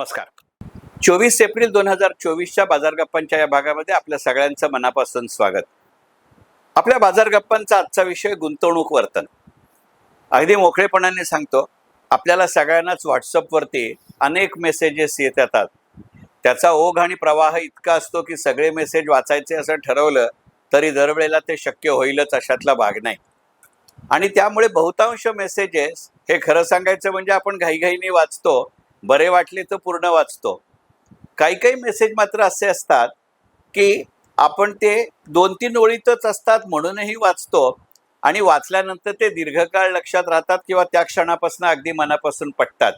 नमस्कार. चोवीस एप्रिल दोन हजार चोवीसच्या बाजार गप्पांच्या या भागामध्ये आपल्या सगळ्यांचं मनापासून स्वागत. आपल्या बाजार गप्पांचा आजचा विषय गुंतवणूक वर्तन. अगदी मोकळेपणाने सांगतो आपल्याला सगळ्यांनाच व्हॉट्सअपवरती अनेक मेसेजेस येत येतात. त्याचा ओघ आणि प्रवाह इतका असतो की सगळे मेसेज वाचायचे असं ठरवलं तरी दरवेळेला ते शक्य होईलच अशातला भाग नाही. आणि त्यामुळे बहुतांश मेसेजेस हे खरं सांगायचं म्हणजे आपण घाईघाईने वाचतो बरे वाटले तर पूर्ण वाचतो. काही काही मेसेज मात्र असे असतात की आपण ते दोन तीन ओळीतच असतात म्हणूनही वाचतो आणि वाचल्यानंतर ते दीर्घकाळ लक्षात राहतात किंवा त्या क्षणापासून अगदी मनापासून पटतात.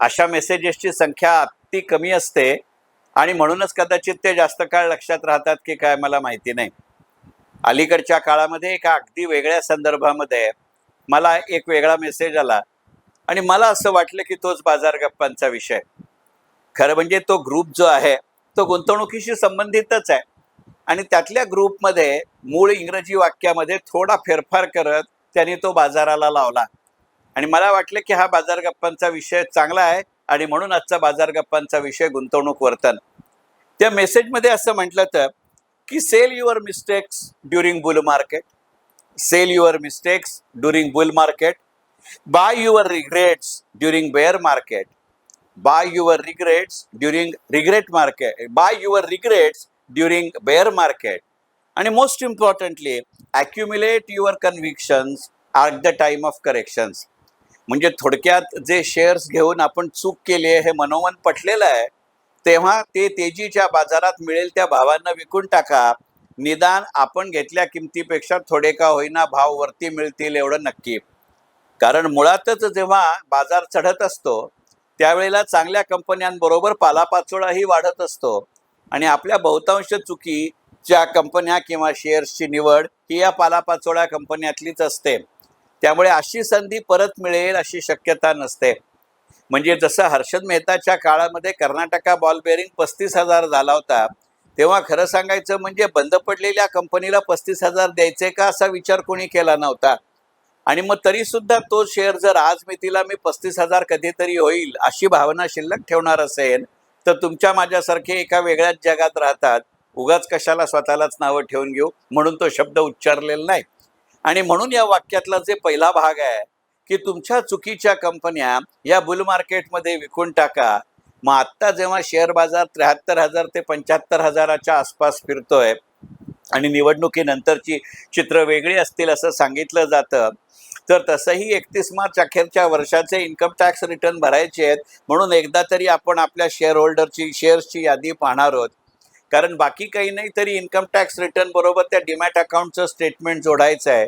अशा मेसेजेसची संख्या अति कमी असते आणि म्हणूनच कदाचित ते जास्त काळ लक्षात राहतात की काय मला माहिती नाही. अलीकडच्या काळामध्ये एका अगदी वेगळ्या संदर्भामध्ये मला एक वेगळा मेसेज आला. आणि मला असं वाटलं की तोच बाजार गप्पांचा विषय. खरं म्हणजे तो ग्रुप जो आहे तो गुंतवणुकीशी संबंधितच आहे. आणि त्यातल्या ग्रुपमध्ये मूळ इंग्रजी वाक्यामध्ये थोडा फेरफार करत त्याने तो बाजाराला लावला. आणि मला वाटलं की हा बाजार गप्पांचा विषय चांगला आहे आणि म्हणून आजचा बाजार गप्पांचा विषय गुंतवणूक वर्तन. त्या मेसेजमध्ये असं म्हटलं तर की sell your mistakes during bull market sell your mistakes during bull market buy your regrets during bear market buy your regrets during regret market buy your regrets during bear market आणि most importantly accumulate your convictions at the time of corrections म्हणजे थोडक्यात जे shares घेऊन आपण चूक केली आहे हे मनोमन पटलेलं आहे तेव्हा ते तेजीच्या बाजारात मिळेल त्या भावांना विकून टाका निदान आपण घेतल्या किमतीपेक्षा थोडे का होईना भाव वरती मिळतील एवढं नक्की कारण मुळातच जेव्हा बाजार चढत असतो त्यावेळेला चांगल्या कंपन्यांबरोबर पालापाचोळाही वाढत असतो. आणि आपल्या बहुतांश चुकीच्या कंपन्या किंवा शेअर्सची निवड ही या पालापाचोळ्या कंपन्यातलीच असते. त्यामुळे अशी संधी परत मिळेल अशी शक्यता नसते. म्हणजे जसं हर्षद मेहताच्या काळामध्ये कर्नाटका बॉल बेअरिंग पस्तीस हजार झाला होता तेव्हा खरं सांगायचं म्हणजे बंद पडलेल्या कंपनीला पस्तीस हजार द्यायचे का असा विचार कोणी केला नव्हता. आणि मग तरी सुद्धा तो शेअर जर आज मी तिला मी पस्तीस हजार कधीतरी होईल अशी भावना शिल्लक ठेवणार असेल तर तुमच्या माझ्यासारखे एका वेगळ्याच जगात राहतात. उगाच कशाला स्वतःलाच नावं ठेवून घेऊ? म्हणून तो शब्द उच्चारलेला नाही. आणि म्हणून या वाक्यातला जे पहिला भाग आहे की तुमच्या चुकीच्या कंपन्या या बुल मार्केटमध्ये विकून टाका. मग आत्ता जेव्हा शेअर बाजार त्र्याहत्तर हजार ते पंच्याहत्तर हजाराच्या आसपास फिरतोय आणि निवडणुकीनंतरची चित्र वेगळी असतील असं सांगितलं जातं तर तसंही एकतीस मार्च अखेरच्या वर्षाचे इन्कम टॅक्स रिटर्न भरायचे आहेत. म्हणून एकदा तरी आपण आपल्या शेअर होल्डरची शेअर्सची यादी पाहणार आहोत. कारण बाकी काही नाही तरी इन्कम टॅक्स रिटर्न बरोबर त्या डिमॅट अकाउंटचं स्टेटमेंट जोडायचं आहे.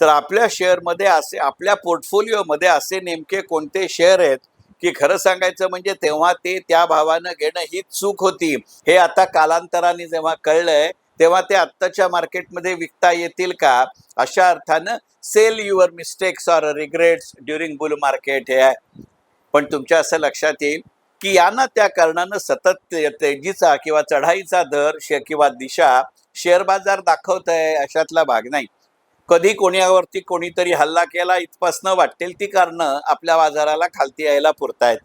तर आपल्या शेअरमध्ये असे आपल्या पोर्टफोलिओमध्ये असे नेमके कोणते शेअर आहेत? की खरं सांगायचं म्हणजे तेव्हा ते त्या भावानं घेणं ही चूक होती. हे आता कालांतराने जेव्हा कळलंय तेव्हा ते आत्ताच्या मार्केटमध्ये विकता येतील का? अशा अर्थानं sell your mistakes or regrets during bull market हे आहे. पण तुमच्या असं लक्षात येईल की यानं त्या कारणानं सतत तेजीचा किंवा चढाईचा दर शे किंवा दिशा शेअर बाजार दाखवत आहे अशातला भाग नाही. कधी कोणावरती कोणीतरी हल्ला केला इथपासनं वाटेल ती कारणं आपल्या बाजाराला खालती यायला पुरतायत.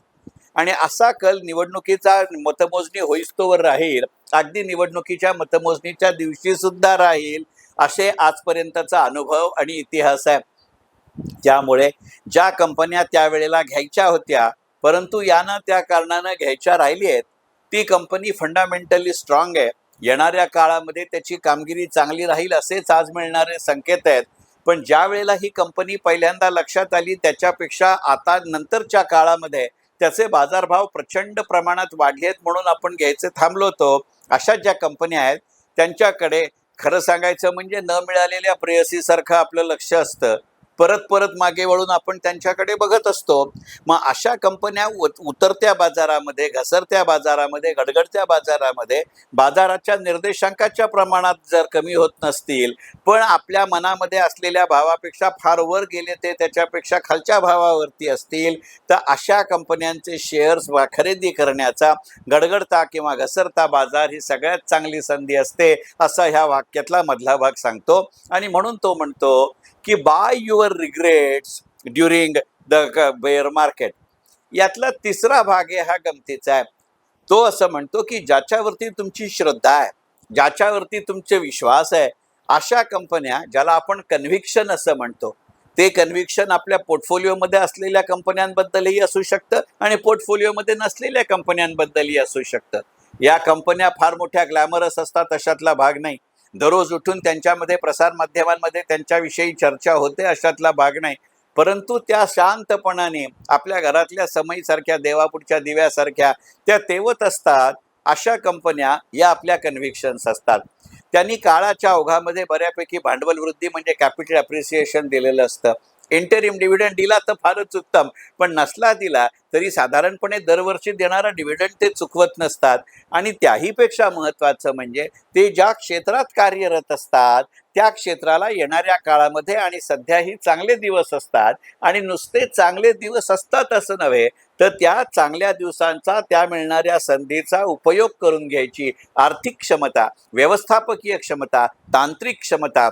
आणि असा कल निवडणुकीचा मतमोजणी होईस्तोवर राहील. अगदी निवडणुकीच्या मतमोजणीच्या दिवशी सुद्धा राहील असे आजपर्यंतचा अनुभव आणि इतिहास आहे. त्यामुळे ज्या कंपन्या त्यावेळेला घ्यायच्या होत्या परंतु यानं त्या कारणानं घ्यायच्या राहिली आहेत ती कंपनी फंडामेंटली स्ट्रॉंग आहे. येणाऱ्या काळामध्ये त्याची कामगिरी चांगली राहील असेच आज मिळणारे संकेत आहेत. पण ज्या वेळेला ही कंपनी पहिल्यांदा लक्षात आली त्याच्यापेक्षा आता नंतरच्या काळामध्ये त्याचे बाजारभाव प्रचंड प्रमाणात वाढले आहेत म्हणून आपण घ्यायचं थांबलो होतो. अशा ज्या कंपन्या आहेत त्यांच्याकडे खरं सांगायचं म्हणजे न मिळालेल्या प्रेयसीसारखं आपलं लक्ष असतं. परत परत मागे वळून आपण त्यांच्याकडे बघत असतो. मग अशा कंपन्या उत- उतरत्या बाजारामध्ये घसरत्या बाजारामध्ये गडगडत्या बाजारामध्ये बाजाराच्या निर्देशांकाच्या प्रमाणात जर कमी होत नसतील पण आपल्या मनामध्ये असलेल्या भावापेक्षा फार वर गेले ते त्याच्यापेक्षा खालच्या भावावरती असतील तर अशा कंपन्यांचे शेअर्स खरेदी करण्याचा गडगडता किंवा घसरता बाजार ही सगळ्यात चांगली संधी असते असा ह्या वाक्यातला मधला भाग सांगतो. आणि म्हणून तो म्हणतो की buy your regrets during the bear market यातला तिसरा भाग आहे हा गमतीचा आहे. तो असं म्हणतो की ज्याच्यावरती तुमची श्रद्धा आहे ज्याच्यावरती तुमचे विश्वास आहे अशा कंपन्या ज्याला आपण कन्व्हिक्शन असं म्हणतो. ते कन्व्हिक्शन आपल्या पोर्टफोलिओमध्ये असलेल्या कंपन्यांबद्दलही असू शकतं आणि पोर्टफोलिओमध्ये नसलेल्या कंपन्यांबद्दलही असू शकतं. या कंपन्या फार मोठ्या ग्लॅमरस असतात अशातला भाग नाही. दररोज उठून त्यांच्यामध्ये प्रसार माध्यमांमध्ये त्यांच्याविषयी चर्चा होते अशातला भाग नाही. परंतु त्या शांतपणाने आपल्या घरातल्या समयीसारख्या देवापुढच्या दिव्यासारख्या त्या तेवत असतात अशा कंपन्या या आपल्या कन्व्हिक्शन्स असतात. त्यांनी काळाच्या ओघामध्ये बऱ्यापैकी भांडवल वृद्धी म्हणजे कॅपिटल अप्रिसिएशन दिलेलं असतं. इंटरिम डिव्हिडंड दिला तर फारच उत्तम. पण नसला दिला तरी साधारणपणे दरवर्षी देणारा डिव्हिडंड ते चुकवत नसतात. आणि त्याहीपेक्षा महत्त्वाचं म्हणजे ते ज्या क्षेत्रात कार्यरत असतात त्या क्षेत्राला येणाऱ्या काळामध्ये आणि सध्याही चांगले दिवस असतात आणि नुसते चांगले दिवस असतात असं नव्हे तर त्या चांगल्या दिवसांचा त्या मिळणाऱ्या संधीचा उपयोग करून घ्यायची आर्थिक क्षमता व्यवस्थापकीय क्षमता तांत्रिक क्षमता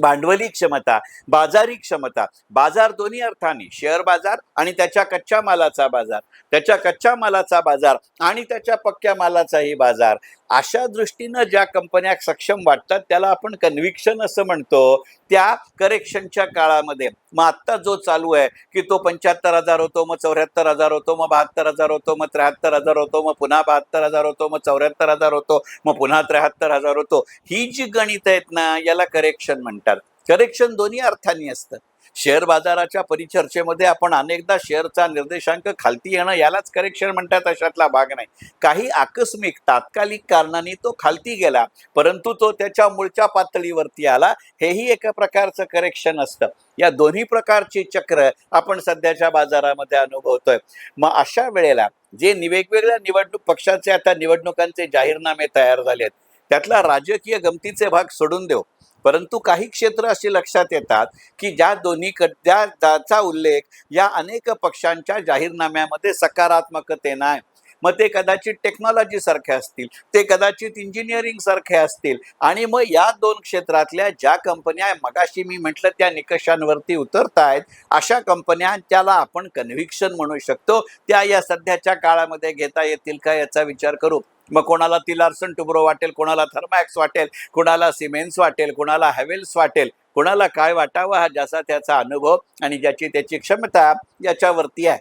भांडवली क्षमता बाजारी क्षमता बाजार दोन्ही अर्थाने शेअर बाजार आणि त्याच्या कच्च्या मालाचा बाजार. त्याच्या कच्च्या मालाचा बाजार आणि त्याच्या पक्क्या मालाचाही बाजार. अशा दृष्टीनं ज्या कंपन्या सक्षम वाटतात त्याला आपण कन्व्हिक्शन असं म्हणतो त्या करेक्शनच्या काळामध्ये. मग आत्ता जो चालू आहे की तो पंच्याहत्तर हजार होतो मग चौऱ्याहत्तर हजार होतो मग बहात्तर हजार होतो मग त्र्याहत्तर हजार होतो मग पुन्हा बहात्तर हजार होतो मग चौऱ्याहत्तर हजार होतो मग पुन्हा त्र्याहत्तर हजार होतो. ही जी गणित आहेत ना याला करेक्शन म्हणतात. करेक्शन दोन्ही अर्थानी असतं. शेअर बाजाराच्या परिचर्चेमध्ये आपण अनेकदा शेअरचा निर्देशांक खालती येणं यालाच करेक्शन म्हणतात अशातला भाग नाही. काही आकस्मिक तात्कालिक कारणाने तो खालती गेला परंतु तो त्याच्या मूळच्या पातळीवरती आला. हेही एका प्रकारचं करेक्शन असतं. या दोन्ही प्रकारची चक्र आपण सध्याच्या बाजारामध्ये अनुभवतोय. मग अशा वेळेला जे वेगवेगळ्या निवडणूक पक्षाचे आता निवडणुकांचे जाहीरनामे तयार झालेत त्यातला राजकीय गमतीचे भाग सोडून देऊ. परंतु काही क्षेत्र असे लक्षात येतात की ज्या दोन्ही कद्याचा त्या उल्लेख या अनेक पक्षांच्या जाहीरनाम्यामध्ये सकारात्मकतेनं आहे. मग ते कदाचित टेक्नॉलॉजी सारखे असतील ते कदाचित इंजिनिअरिंग सारखे असतील आणि मग या दोन क्षेत्रातल्या ज्या कंपन्या मगाशी मी म्हटलं त्या निकषांवरती उतरत आहेत अशा कंपन्या त्याला आपण कन्व्हिक्शन म्हणू शकतो. त्या या सध्याच्या काळामध्ये घेता येतील का याचा विचार करू. मग कोणाला तिलार्सन टुब्रो वाटेल कोणाला थर्मॅक्स वाटेल कोणाला सिमेन्स वाटेल कोणाला हॅवेल्स वाटेल कोणाला काय वाटावं हा ज्याचा त्याचा अनुभव आणि ज्याची त्याची क्षमता याच्यावरती आहे.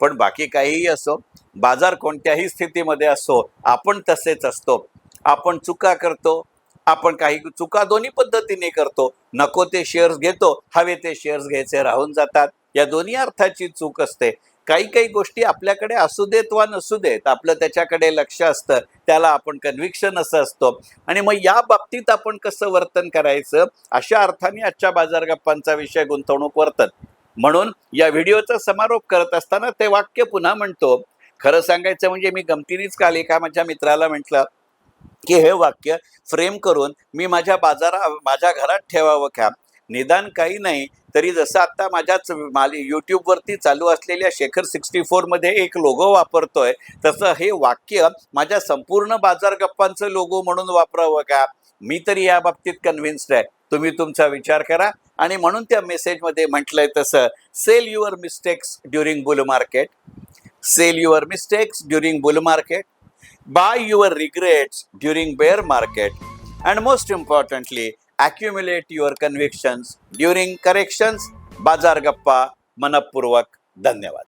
पण बाकी काहीही असो बाजार कोणत्याही स्थितीमध्ये असो आपण तसेच असतो. आपण चुका करतो आपण काही चुका दोन्ही पद्धतीने करतो. नको ते शेअर्स घेतो हवे ते शेअर्स घ्यायचे राहून जातात. या दोन्ही अर्थाची चूक असते. काही काही गोष्टी आपल्याकडे असू देत वा नसू देत आपलं त्याच्याकडे लक्ष असतं त्याला आपण कन्व्हिक्शन असं असतो. आणि मग या बाबतीत आपण कसं वर्तन करायचं? अशा अर्थाने आजच्या बाजार गप्पांचा विषय गुंतवणूक वर्तन. म्हणून या व्हिडिओचा समारोप करत असताना ते वाक्य पुन्हा म्हणतो. खरं सांगायचं म्हणजे मी गमतीनेच काल एका माझ्या मित्राला म्हटलं की हे वाक्य फ्रेम करून मी माझ्या बाजारा माझ्या घरात ठेवावं का? निदान काही नाही तरी जसं आता माझ्याच माली यूट्यूबवरती चालू असलेल्या शेखर सिक्स्टी फोरमध्ये एक लोगो वापरतोय तसं हे वाक्य माझ्या संपूर्ण बाजार गप्पांचं लोगो म्हणून वापरावं का? मी तरी या बाबतीत कन्व्हिन्स्ड आहे. तुम्ही तुमचा विचार करा आणि म्हणून त्या मेसेजमध्ये म्हटलंय तसं sell your mistakes during bull market sell your mistakes during bull market buy your regrets during bear market and most importantly accumulate your convictions during corrections बाजार गप्पा मनपूर्वक धन्यवाद